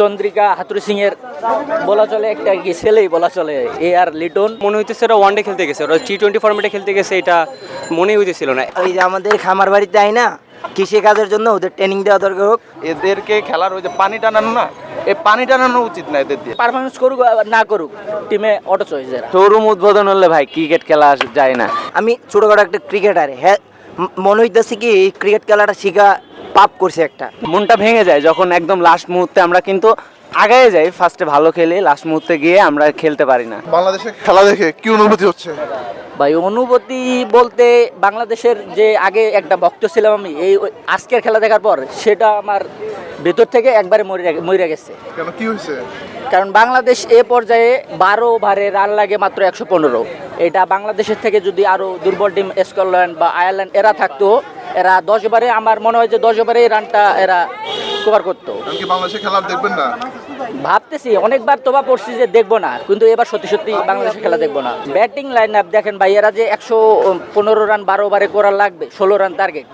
চন্দ্রিকা হাতুরি সিং এর বলা চলে একটা কি ছেলেই বলা চলে এ আর লিটন। মনে হইতেছে ওরা ওয়ানডে খেলতে গেছে ওরা টি টোয়েন্টি ফর্মেটে খেলতে গেছে এটা মনে হইতেছিল না। ওই যে আমাদের খামার বাড়িতে আয় না কৃষি কাজের জন্য ওদের ট্রেনিং দেওয়া দরকার হোক। এদেরকে খেলার ওই যে পানি টানানো না এই পানি টানানো উচিত না এদের দিয়ে। পারফরমেন্স করুক না করুক টিমে অটো চয়েস এরা শোরুম উদ্বোধন হলে ভাই ক্রিকেট খেলা যায় না। আমি ছোটখাটো একটা ক্রিকেটার হ্যাঁ মনে হইতেছে কি এই ক্রিকেট খেলাটা শিখা পাপ করছে একটা। মনটা ভেঙে যায় যখন একদম লাস্ট মুহূর্তে আমরা কিন্তু আগায় যাই ফার্স্টে ভালো খেলে লাস্ট মুহূর্তে গিয়ে আমরা খেলতে পারি না। বাংলাদেশের খেলা দেখে কি অনুভূতি হচ্ছে? ভাই অনুভূতি বলতে বাংলাদেশের যে আগে একটা ভক্ত ছিলাম আমি এই ওই আজকের খেলা দেখার পর সেটা আমার ভেতর থেকে একবারে মরে মরে গেছে। কেন কি হয়েছে? কারণ বাংলাদেশ এ পর্যায়ে বারো ওভারে রান লাগে মাত্র একশো পনেরো। এটা বাংলাদেশের থেকে যদি আরও দুর্বল টিম স্কটল্যান্ড বা আয়ারল্যান্ড এরা থাকতো এরা দশ ওভারে আমার মনে হয় যে দশ ওভারে এই রানটা এরা কভার করতো। বাংলাদেশে খেলা দেখবেন না? ভাবতেছি অনেকবার তোবা পড়ছি যে দেখব না কিন্তু এবার সত্যি সত্যি বাংলাদেশের খেলা দেখব না। ব্যাটিং লাইন আপ দেখেন ভাই এরা যে একশো পনেরো রান বারো ওভারে করার লাগবে ষোলো রান টার্গেট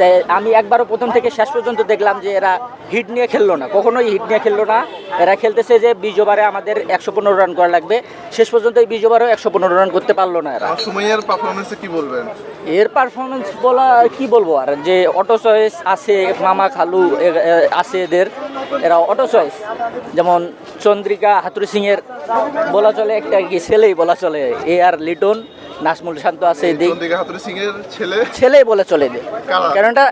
তাই আমি একবারও প্রথম থেকে শেষ পর্যন্ত দেখলাম যে এরা হিট নিয়ে খেললো না। কখনোই হিট নিয়ে খেললো না। এরা খেলতেছে যে বিশ ওভারে আমাদের একশো পনেরো রান করা লাগবে। শেষ পর্যন্ত এই বিশ ওভারেও একশো পনেরো রান করতে পারল না এরা। আর সময়ের পারফরমেন্সে কি বলবেন? এর পারফরমেন্স বলা কি বলব আর? যে অটো চয়েস আছে মামা খালু আছে এদের। এরা অটো চয়েস যেমন চন্দ্রিকা হাতুরি সিং এর বলা চলে একটা কি ছেলেই বলা চলে এ আর লিটন। নাসমুল শান্ত আছে এদিক। ছেলে? ছেলেই বলে চলে কারা? কারণ এটা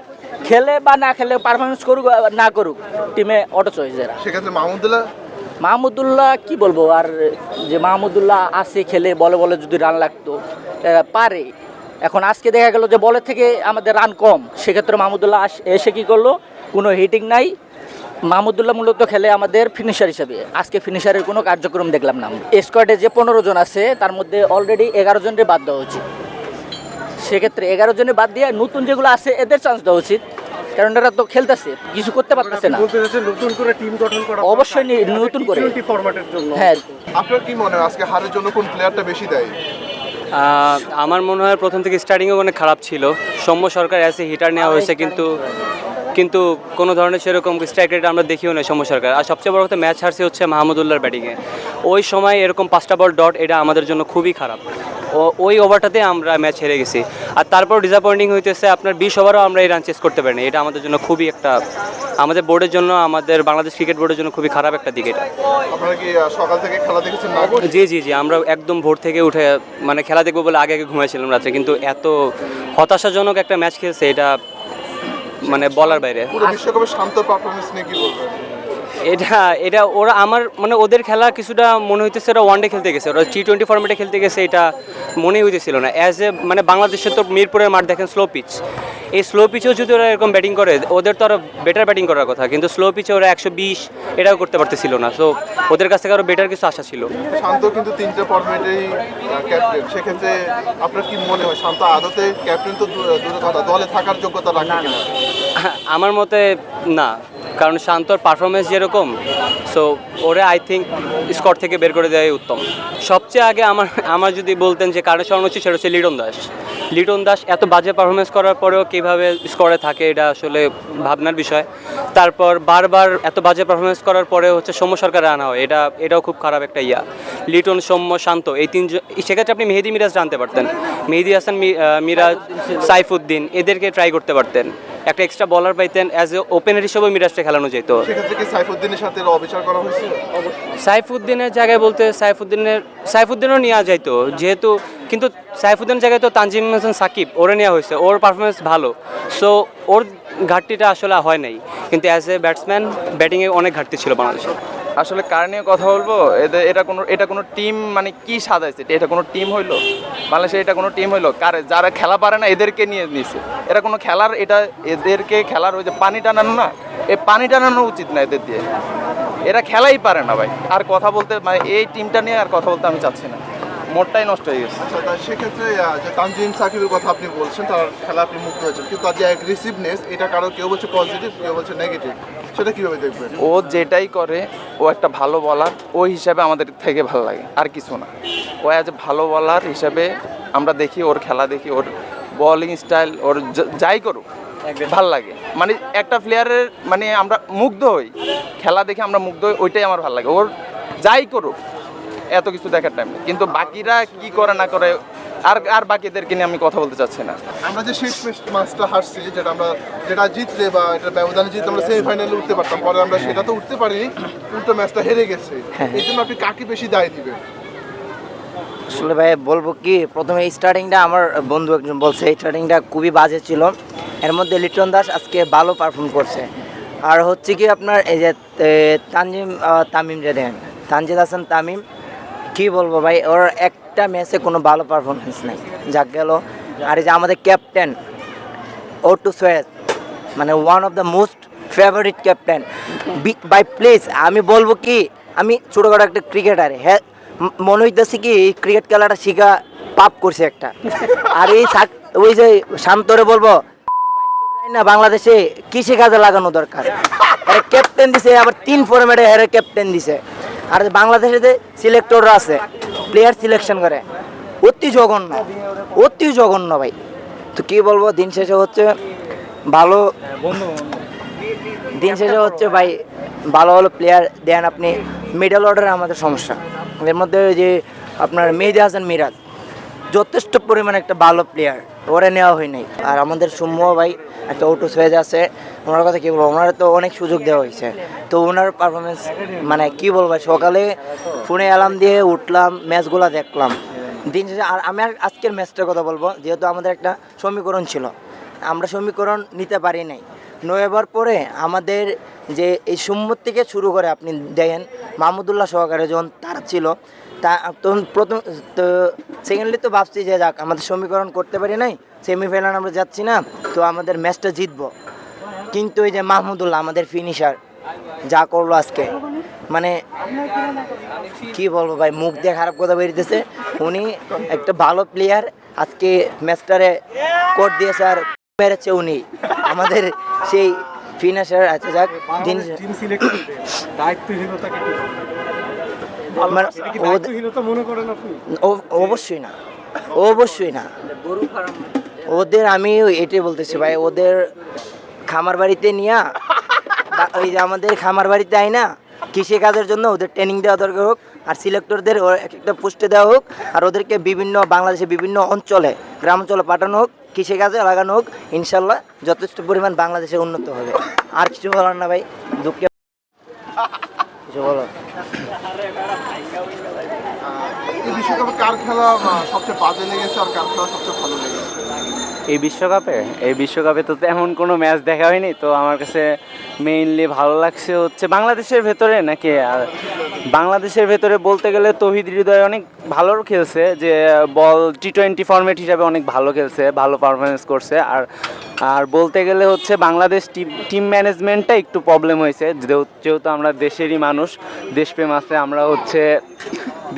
খেলে বা না খেলে পারফরমেন্স করুক না করুক টিমে অটো চয়েস এরা। সেক্ষেত্রে মাহমুদুল্লাহ? মাহমুদুল্লাহ কি বলব? আর যে মাহমুদুল্লাহ আসে খেলে বলে বলে যদি রান লাগতো পারে। এখন আজকে দেখা গেল যে বলের থেকে আমাদের রান কম। সেক্ষেত্রে মাহমুদুল্লাহ এসে কি করল? কোনো হিটিং নাই। মাহমুদুল্লাহ মূলত খেলে আমাদের ফিনিশার হিসেবে। আজকে ফিনিশারের কোনো কার্যক্রম দেখলাম না। স্কোয়াডে যে পনেরো জন আছে তার মধ্যে অলরেডি এগারো জনের বাদ দেওয়া উচিত। সেক্ষেত্রে এগারো জনের বাদ দিয়ে নতুন যেগুলো আছে এদের চান্স দেওয়া উচিত। কারণ এরা তো খেলতেছে কিছু করতে পারতেছে না। নতুন করে টিম গঠন করা অবশ্যই নতুন করে। ফরম্যাটের জন্য। হ্যাঁ। আপনার কি মনে হয় আজকে হারের জন্য কোন প্লেয়ারটা বেশি দেয়? আমার মনে হয় প্রথম থেকে স্টার্টিংও অনেক খারাপ ছিল। সৌম্য সরকার অ্যাসে হিটার নেওয়া হয়েছে কিন্তু কিন্তু কোনো ধরনের সেরকম স্ট্রাইক রেট আমরা দেখিও না সৌম্য সরকার। আর সবচেয়ে বড় কথা ম্যাচ হারছে হচ্ছে মাহমুদুল্লাহর ব্যাটিংয়ে ওই সময় এরকম পাঁচটা বল ডট এটা আমাদের জন্য খুবই খারাপ। ও ওই ওভারটাতে আমরা ম্যাচ হেরে গেছি। আর তারপর ডিসঅ্যাপয়েন্টিং হইতেছে আপনার বিশ ওভারও আমরা এই রান চেস করতে পারিনি। এটা আমাদের জন্য খুবই একটা আমাদের বোর্ডের জন্য আমাদের বাংলাদেশ ক্রিকেট বোর্ডের জন্য খুবই খারাপ একটা দিক এটা। আপনারা কি আহ, সকাল থেকে খেলা দেখেছেন জি জি জি আমরা একদম ভোর থেকে উঠে মানে খেলা দেখব বলে আগে আগে ঘুমাইছিলাম রাত্রে। কিন্তু এত হতাশাজনক একটা ম্যাচ খেলছে এটা মানে বলার বাইরে। পুরো শান্ত পারফরমেন্স নিয়ে কি বলবেন? এটা এটা ওরা আমার মানে ওদের খেলা কিছুটা মনে হইতেছে ওরা ওয়ানডে খেলতে গেছে। ওরা টি টোয়েন্টি ফর্মেটে খেলতে গেছে এটা মনে হইতেছিল না। অ্যাজ এ মানে বাংলাদেশের তো মিরপুরের মাঠ দেখেন স্লো পিচ এই স্লো পিচেও যদি ওরা এরকম ব্যাটিং করে ওদের তো আরও বেটার ব্যাটিং করার কথা। কিন্তু স্লো পিচে ওরা একশো বিশ এটাও করতে পারতেছিল না। সো ওদের কাছ থেকে আরও বেটার কিছু আশা ছিল। শান্ত কিন্তু তিনটে ফর্মেটেই ক্যাপ্টেন সেক্ষেত্রে আপনার কি মনে হয় শান্ত আদতে ক্যাপ্টেন তো কথা দলে থাকার যোগ্যতা রাখে আমার মতে না। কারণ শান্তর পারফরমেন্স যেরকম সো ওরে আই থিঙ্ক স্কট থেকে বের করে দেওয়াই উত্তম। সবচেয়ে আগে আমার আমার যদি বলতেন যে কারণ স্মরণ হচ্ছে, সেটা হচ্ছে লিটন দাস। লিটন দাস এত বাজে পারফরমেন্স করার পরেও কীভাবে স্কোরে থাকে, এটা আসলে ভাবনার বিষয়। তারপর বারবার এত বাজে পারফরমেন্স করার পরে হচ্ছে সৌম্য সরকার আনা হয়, এটা, এটাও খুব খারাপ একটা ইয়া। লিটন, সৌম্য, শান্ত, এই তিনজন, সেক্ষেত্রে আপনি মেহেদি মিরাজ জানতে পারতেন। মেহেদি হাসান মিরাজ, সাইফুদ্দিন, এদেরকে ট্রাই করতে পারতেন। একটা এক্সট্রা বলার পাইতেন অ্যাজ এ ওপেনার হিসেবে মিরাজটা খেলানো যেত। সাইফুদ্দিনের সাথে অবিচার করা হয়েছে? সাইফুদ্দিনের জায়গায় বলতে সাইফুদ্দিনের সাইফুদ্দিনও নেওয়া যাইত যেহেতু কিন্তু সাইফুদ্দিনের জায়গায় তো তানজিম হাসান সাকিব ওরে নেওয়া হয়েছে ওর পারফরমেন্স ভালো। সো ওর ঘাটতিটা আসলে হয় নাই। কিন্তু অ্যাজ এ ব্যাটসম্যান ব্যাটিংয়ে অনেক ঘাটতি ছিল বাংলাদেশের। আসলে কার নিয়ে কথা বলব? এদের, এটা কোনো এটা কোনো টিম মানে কি সাজাইছে? এটা কোনো টিম হইল? বাংলাদেশে এটা কোনো টিম হইল? কার, যারা খেলা পারে না, এদেরকে নিয়ে নিছে। এটা কোনো খেলার, এটা এদেরকে খেলার ওই যে পানি টানানো না? এই পানি টানানো উচিত না এদের দিয়ে। এরা খেলাই পারে না ভাই। আর কথা বলতে মানে এই টিমটা নিয়ে আর কথা বলতে আমি চাচ্ছি না। মোটটাই নষ্ট হয়ে গেছে। আচ্ছা তা সেক্ষেত্রে যে তানজিম সাকিবের কথা আপনি বলছেন তার খেলা আপনি মুক্ত হয়েছেন। কিন্তু তার যে অ্যাগ্রেসিভনেস এটা কারও কেউ বলছে পজিটিভ কেউ বলছে নেগেটিভ সেটা কীভাবে দেখবেন? ও যেটাই করে ও একটা ভালো বলার ওই হিসাবে আমাদের থেকে ভালো লাগে আর কিছু না। ও এ ভালো বলার হিসাবে আমরা দেখি ওর খেলা দেখি ওর বলিং স্টাইল ওর য- যাই করুক ভালো লাগে। মানে একটা প্লেয়ারের মানে আমরা মুগ্ধ হই। খেলা দেখে আমরা মুগ্ধ হই ওইটাই আমার ভালো লাগে। ওর যাই করুক এত কিছু দেখার টাইম নেই। কিন্তু বাকিরা কি করে না করে আর আর বাকিদেরকে নিয়ে আমি কথা বলতে চাচ্ছি না। আমরা যে শেষ ম্যাচটা হারছি যেটা আমরা যেটা জিতলে বা এটা ব্যবধানে জিতলে আমরা সেমিফাইনালে উঠতে পারতাম। পরে আমরা সেটা তো উঠতে পারিনি উল্টো ম্যাচটা হেরে গেছে। এই জন্য আপনি কাকে বেশি দায় দিবেন? আসলে ভাই বলব কি প্রথমে স্টার্টিংটা আমার বন্ধু একজন বলছে স্টার্টিংটা খুবই বাজে ছিল। এর মধ্যে লিটন দাস আজকে ভালো পারফর্ম করছে। আর হচ্ছে কি আপনার এই যে তানজিম তামিম যে দেন তানজিদ হাসান তামিম কি বলব ভাই, ওর একটা ম্যাচে কোনো ভালো পারফরমেন্স নেই। যাক গেল। আর এই যে আমাদের ক্যাপ্টেন ও টু সোয়েদ মানে one of the most favourite captain by please আমি বলব কি, আমি ছোটোখাটো একটা ক্রিকেটার হ্যাঁ ম- মনে হইতেছে কি, এই ক্রিকেট খেলাটা শিখা পাপ করছে একটা। আর এই ওই যে শান্তরে বলব না বাংলাদেশে কৃষি কাজে লাগানো দরকার? ক্যাপ্টেন দিছে, আবার তিন ফরম্যাটে হেরে ক্যাপ্টেন দিছে। আর বাংলাদেশে যে সিলেক্টররা আছে প্লেয়ার সিলেকশন করে, অতি জঘন্য অতি জঘন্য ভাই। তো কি বলব, দিন শেষে হচ্ছে ভালো, দিন শেষে হচ্ছে ভাই ভালো ভালো প্লেয়ার দেন আপনি মিডল অর্ডারে আমাদের সমস্যা। এর মধ্যে যে আপনার মেহেদি হাসান মিরাজ, যথেষ্ট পরিমাণে একটা ভালো প্লেয়ার ওরে নেওয়া হয় নাই। আর আমাদের সৌম্য ভাই একটা ওটু সোয়েজ আছে, ওনার কথা কী বলব? ওনার তো অনেক সুযোগ দেওয়া হয়েছে। তো ওনার পারফরমেন্স মানে কি বলব, সকালে ফোনে অ্যালার্ম দিয়ে উঠলাম ম্যাচগুলো দেখলাম। দিন শেষে আর আমি আজকের ম্যাচটার কথা বলব, যেহেতু আমাদের একটা সমীকরণ ছিল। আমরা সমীকরণ নিতে পারি নাই। নভেম্বর পরে আমাদের যে এই সুম্মত থেকে শুরু করে আপনি দেখেন, মাহমুদুল্লাহ সহকারে যখন তার ছিল তা তখন প্রথম তো সেকেন্ডলি তো ভাবছি যে যাক আমাদের সমীকরণ করতে পারি নাই সেমিফাইনাল আমরা যাচ্ছি না তো আমাদের ম্যাচটা জিতবো। কিন্তু এই যে মাহমুদুল্লাহ আমাদের ফিনিশার যা করল আজকে মানে কি বলব ভাই মুখ দিয়ে খারাপ কথা বেরিয়েছে। উনি একটা ভালো প্লেয়ার আজকে ম্যাচটারে কোট দিয়েছে আর মেরেছে উনি। আমাদের সেই ফিনিশার আচ্ছা যাক অবশ্যই না। অবশ্যই না। ওদের আমি এটাই বলতেছি ভাই ওদের খামার বাড়িতে নিয়া ওই যে আমাদের খামার বাড়িতে আয় না কৃষি কাজের জন্য ওদের ট্রেনিং দেওয়া দরকার হোক আর সিলেক্টরদের এক একটা পোস্টে দেওয়া হোক আর ওদেরকে বিভিন্ন বাংলাদেশের বিভিন্ন অঞ্চলে গ্রাম অঞ্চলে পাঠানো হোক কৃষি কাজে লাগানো হোক ইনশাল্লাহ যথেষ্ট পরিমাণ বাংলাদেশে উন্নত হবে। আর কিছু বলার না ভাই দুঃখে কিছু বলো। এই বিশ্বকাপে কার খেলা সবচেয়ে বাজে লেগেছে আর কার খেলা সবচেয়ে ভালো লেগেছে? এই বিশ্বকাপে? এই বিশ্বকাপে তো তেমন কোনো ম্যাচ দেখা হয়নি, তো আমার কাছে মেইনলি ভালো লাগছে হচ্ছে বাংলাদেশের ভেতরে নাকি? আর বাংলাদেশের ভেতরে বলতে গেলে তহিদ হৃদয় অনেক ভালো খেলছে, যে বল টি টোয়েন্টি ফর্মেট হিসাবে অনেক ভালো খেলছে, ভালো পারফরমেন্স করছে। আর আর বলতে গেলে হচ্ছে বাংলাদেশ টিম টিম ম্যানেজমেন্টটা একটু প্রবলেম হয়েছে, যেহেতু আমরা দেশেরই মানুষ, দেশপ্রেম আছে, আমরা হচ্ছে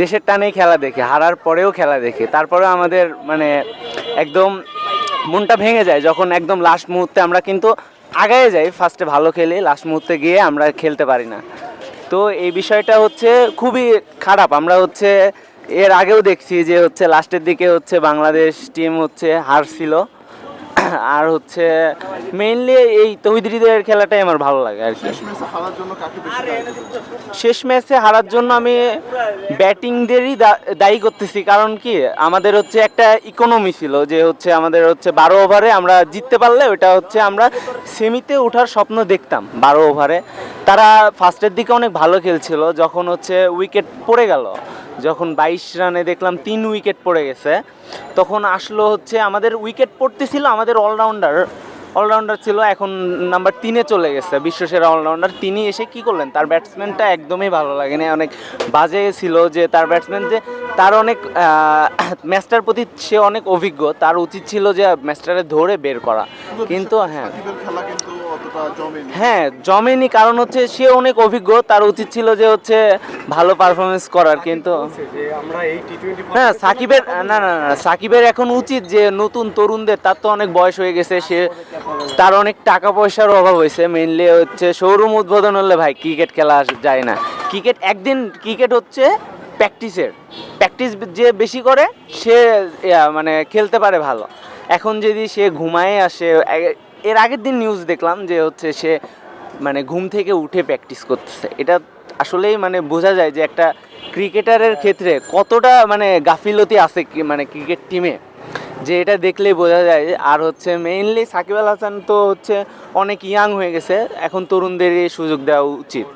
দেশের টানেই খেলা দেখি, হারার পরেও খেলা দেখি। তারপরে আমাদের মানে একদম মনটা ভেঙে যায় যখন একদম লাস্ট মুহূর্তে আমরা কিন্তু আগায় যাই ফার্স্টে ভালো খেলে লাস্ট মুহূর্তে গিয়ে আমরা খেলতে পারি না। তো এই বিষয়টা হচ্ছে খুবই খারাপ। আমরা হচ্ছে এর আগেও দেখছি যে হচ্ছে লাস্টের দিকে হচ্ছে বাংলাদেশ টিম হচ্ছে হারছিল। আর হচ্ছে মেইনলি এই তহিদ হৃদয়ের খেলাটাই আমার ভালো লাগে আর কি। শেষ ম্যাচে হারার জন্য আমি ব্যাটিংদেরই দায়ী করতেছি কারণ কি আমাদের হচ্ছে একটা ইকোনমি ছিল যে হচ্ছে আমাদের হচ্ছে বারো ওভারে আমরা জিততে পারলে ওটা হচ্ছে আমরা সেমিতে ওঠার স্বপ্ন দেখতাম বারো ওভারে তারা ফার্স্টের দিকে অনেক ভালো খেলছিল যখন হচ্ছে উইকেট পড়ে গেল। যখন বাইশ রানে দেখলাম তিন উইকেট পড়ে গেছে তখন আসলো হচ্ছে আমাদের উইকেট পড়তেছিল আমাদের অলরাউন্ডার। অলরাউন্ডার ছিল এখন নাম্বার তিনে চলে গেছে বিশ্বসেরা অলরাউন্ডার। তিনি এসে কি করলেন? তার ব্যাটসম্যানটা একদমই ভালো লাগেনি। অনেক বাজে ছিল যে তার ব্যাটসম্যান যে তার অনেক ম্যাচটার প্রতি সে অনেক অভিজ্ঞ। তার উচিত ছিল যে ম্যাচটারে ধরে বের করা। কিন্তু হ্যাঁ। হ্যাঁ জমেনি কারণ হচ্ছে সে অনেক অভিজ্ঞ। তার উচিত ছিল যে হচ্ছে ভালো পারফরমেন্স করার কিন্তু হ্যাঁ সাকিবের না। না না সাকিবের এখন উচিত যে নতুন তরুণদের তার তো অনেক বয়স হয়ে গেছে সে তার অনেক টাকা পয়সার অভাব হয়েছে মেনলি হচ্ছে শোরুম উদ্বোধন হলে ভাই ক্রিকেট খেলা যায় না। ক্রিকেট একদিন ক্রিকেট হচ্ছে প্র্যাকটিসের প্র্যাকটিস যে বেশি করে সে মানে খেলতে পারে ভালো। এখন যদি সে ঘুমায় আসে এর আগের দিন নিউজ দেখলাম যে হচ্ছে সে মানে ঘুম থেকে উঠে প্র্যাকটিস করতেছে। এটা আসলেই মানে বোঝা যায় যে একটা ক্রিকেটারের ক্ষেত্রে কতটা মানে গাফিলতি আছে মানে ক্রিকেট টিমে যে এটা দেখলেই বোঝা যায় আর হচ্ছে মেইনলি সাকিব আল হাসান তো হচ্ছে অনেক ইয়াং হয়ে গেছে, এখন তরুণদেরই সুযোগ দেওয়া উচিত।